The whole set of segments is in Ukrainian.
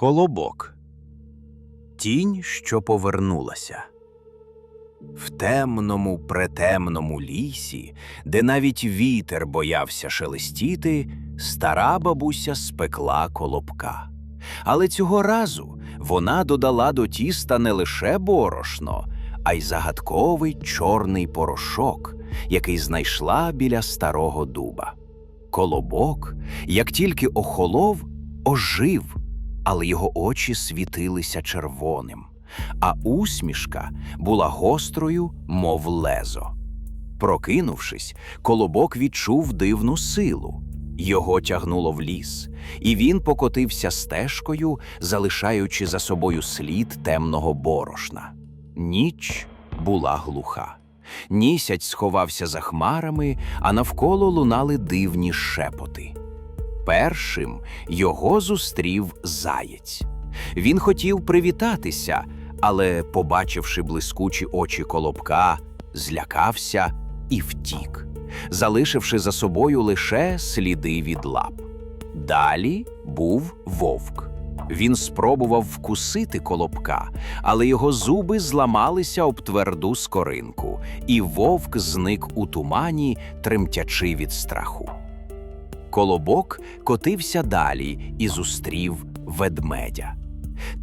Колобок. Тінь, що повернулася. В темному, претемному лісі, де навіть вітер боявся шелестіти, стара бабуся спекла колобка. Але цього разу вона додала до тіста не лише борошно, а й загадковий чорний порошок, який знайшла біля старого дуба. Колобок, як тільки охолов, ожив, але його очі світилися червоним, а усмішка була гострою, мов лезо. Прокинувшись, колобок відчув дивну силу. Його тягнуло в ліс, і він покотився стежкою, залишаючи за собою слід темного борошна. Ніч була глуха. Нісять сховався за хмарами, а навколо лунали дивні шепоти. Першим його зустрів заєць. Він хотів привітатися, але, побачивши блискучі очі колобка, злякався і втік, залишивши за собою лише сліди від лап. Далі був вовк. Він спробував вкусити колобка, але його зуби зламалися об тверду скоринку, і вовк зник у тумані, тремтячи від страху. Колобок котився далі і зустрів ведмедя.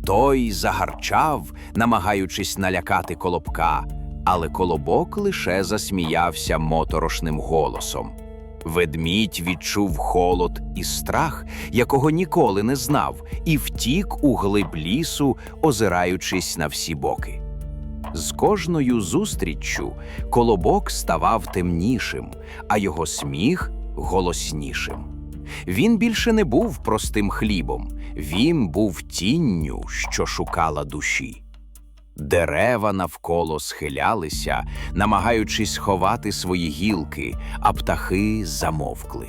Той загарчав, намагаючись налякати колобка, але колобок лише засміявся моторошним голосом. Ведмідь відчув холод і страх, якого ніколи не знав, і втік у глиб лісу, озираючись на всі боки. З кожною зустріччю колобок ставав темнішим, а його сміх голоснішим. Він більше не був простим хлібом, він був тінню, що шукала душі. Дерева навколо схилялися, намагаючись ховати свої гілки, а птахи замовкли.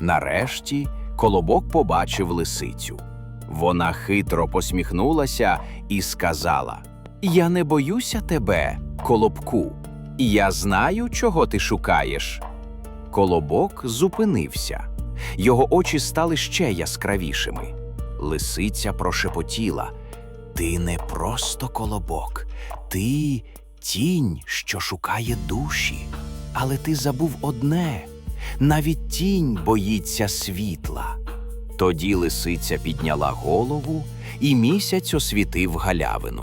Нарешті колобок побачив лисицю. Вона хитро посміхнулася і сказала: Я не боюся тебе, колобку, я знаю, чого ти шукаєш. Колобок зупинився. Його очі стали ще яскравішими. Лисиця прошепотіла: Ти не просто колобок, ти тінь, що шукає душі. Але ти забув одне: навіть тінь боїться світла. Тоді лисиця підняла голову, і місяць освітив галявину.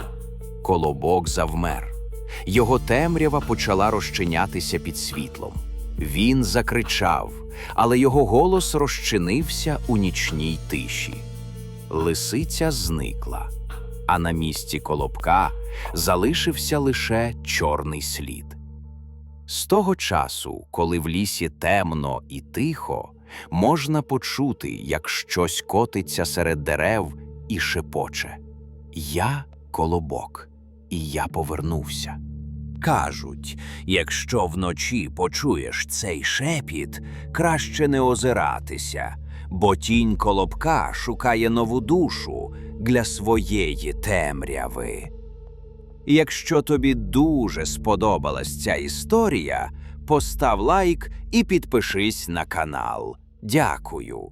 Колобок завмер. Його темрява почала розчинятися під світлом. Він закричав, але його голос розчинився у нічній тиші. Лисиця зникла, а на місці колобка залишився лише чорний слід. З того часу, коли в лісі темно і тихо, можна почути, як щось котиться серед дерев і шепоче Я колобок, і я повернувся. Кажуть, якщо вночі почуєш цей шепіт, краще не озиратися, бо тінь колобка шукає нову душу для своєї темряви. Якщо тобі дуже сподобалась ця історія, постав лайк і підпишись на канал. Дякую.